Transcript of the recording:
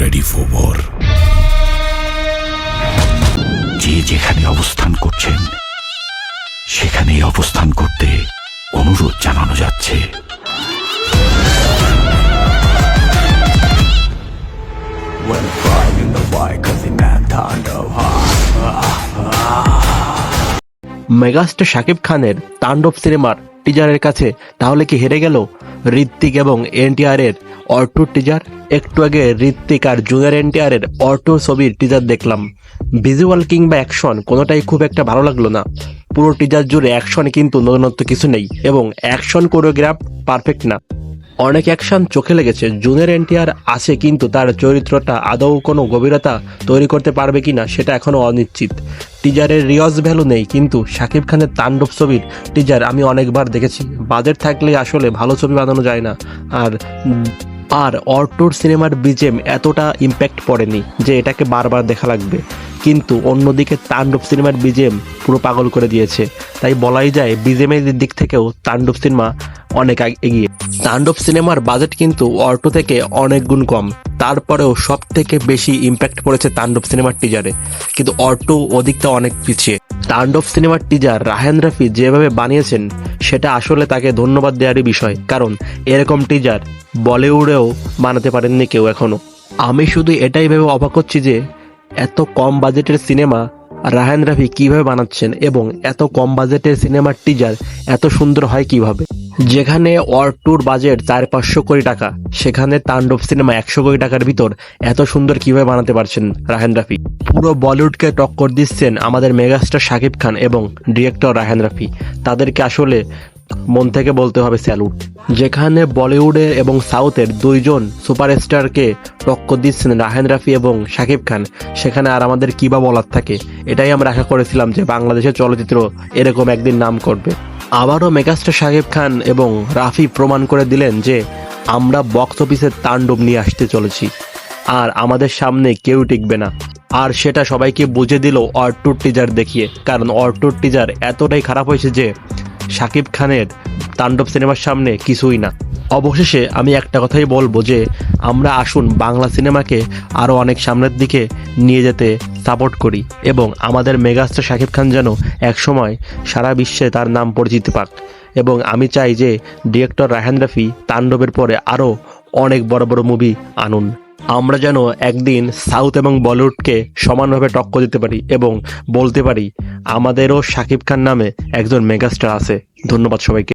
ready for war. যে যেখানে অবস্থান করছেন সেখানেই অবস্থান করতে অনুরোধ জানানো যাচ্ছে। মেগাস্টার শাকিব খানের তাণ্ডব সিনেমার টিজারের কাছে তাহলে কি হেরে গেল? ঋত্বিক এবং এনটিআর এর অর্টু টিজার একটু আগে ঋত্বিক আর জুনিয়র এনটিআর এর অর্টু ছবির টিজার দেখলাম। ভিজুয়াল কিংবা অ্যাকশন কোনোটাই খুব একটা ভালো লাগল না। পুরো টিজার জুড়ে অ্যাকশন কিন্তু নতুনত্ব কিছু নেই এবং অ্যাকশন কোরিওগ্রাফ পারফেক্ট না। অনেক অ্যাকশন চোখে লেগেছে। জুনিয়র এনটিআর আছে কিন্তু তার চরিত্রটা আদৌ কোনো গভীরতা তৈরি করতে পারবে কি না সেটা এখনও অনিশ্চিত। টিজারের রিওয়াজ ভ্যালু নেই, কিন্তু শাকিব খানের তাণ্ডব ছবির টিজার আমি অনেকবার দেখেছি। বাজেট থাকলে আসলে ভালো ছবি বানানো যায় না। আর আর অর্টোর সিনেমার বিজেম এতটা ইম্প্যাক্ট পড়েনি যে এটাকে বারবার দেখা লাগবে। কিন্তু অন্যদিকে তাণ্ডব সিনেমার বিজেম পুরো পাগল করে দিয়েছে। তাই বলাই যায় বিজেমের দিক থেকেও তাণ্ডব সিনেমা অনেক এগিয়ে। তাণ্ডব সিনেমার বাজেট কিন্তু অর্টো থেকে অনেক গুণ কম। তারপরেও সব থেকে বেশি ইম্প্যাক্ট পড়েছে তাণ্ডব সিনেমার টিজারে কিন্তু অর্টো ওদিকটা অনেক পিছিয়ে। তাণ্ডব সিনেমার টিজার রাহেন রাফি যেভাবে বানিয়েছেন, সেটা আসলে তাকে ধন্যবাদ দেওয়ারই বিষয়। কারণ এরকম টিজার বলিউডেও বানাতে পারেননি কেউ এখনও আমি শুধু এটাই ভেবে অবাক হচ্ছি যে, এত কম বাজেটের সিনেমা রাহান রাফি কীভাবে বানাচ্ছেন এবং এত কম বাজেটের সিনেমার টিজার এত সুন্দর হয় কীভাবে? যেখানে অর্টুর বাজেট চার পাঁচশো কোটি টাকা, সেখানে তাণ্ডব সিনেমা একশো কোটি টাকার ভিতর এত সুন্দর কীভাবে বানাতে পারছেন রাহেন রাফি? পুরো বলিউডকে টক্কর দিচ্ছেন আমাদের মেগাস্টার শাকিব খান এবং ডিরেক্টর রাহেন রাফি। তাদেরকে আসলে মন থেকে বলতে হবে স্যালুট। যেখানে বলিউডের এবং সাউথের দুইজন সুপারস্টারকে টক্কর দিচ্ছেন রাহেন রাফি এবং শাকিব খান। সেখানে আর আমাদের কী বা বলার থাকে? এটাই আমরা আশা করেছিলাম যে বাংলাদেশের চলচ্চিত্র এরকম একদিন নাম করবে। আবারও মেগাস্টার শাকিব খান এবং রাফি প্রমাণ করে দিলেন যে আমরা বক্স অফিসের তাণ্ডব নিয়ে আসতে চলেছি। আর আমাদের সামনে কেউ টিকবে না। আর সেটা সবাইকে বুঝে দিল অর্টুর টিজার দেখিয়ে। কারণ অর্টুর টিজার এতটাই খারাপ হয়েছে যে শাকিব খানের তাণ্ডব সিনেমার সামনে কিছুই না। অবশেষে আমি একটা কথাই বলব যে, আমরা আসুন বাংলা সিনেমাকে আরও অনেক সামনের দিকে নিয়ে যেতে সাপোর্ট করি এবং আমাদের মেগাস্টার শাকিব খান যেন একসময় সারা বিশ্বে তার নাম পরিচিতি পাক। এবং আমি চাই যে ডিরেক্টর রাহেন রাফি তাণ্ডবের পরে আরও অনেক বড় বড় মুভি আনুন। আমরা যেন একদিন সাউথ এবং বলিউডকে সমানভাবে টক্কর দিতে পারি এবং বলতে পারি আমাদেরও শাকিব খান নামে একজন মেগাস্টার আছে। ধন্যবাদ সবাইকে।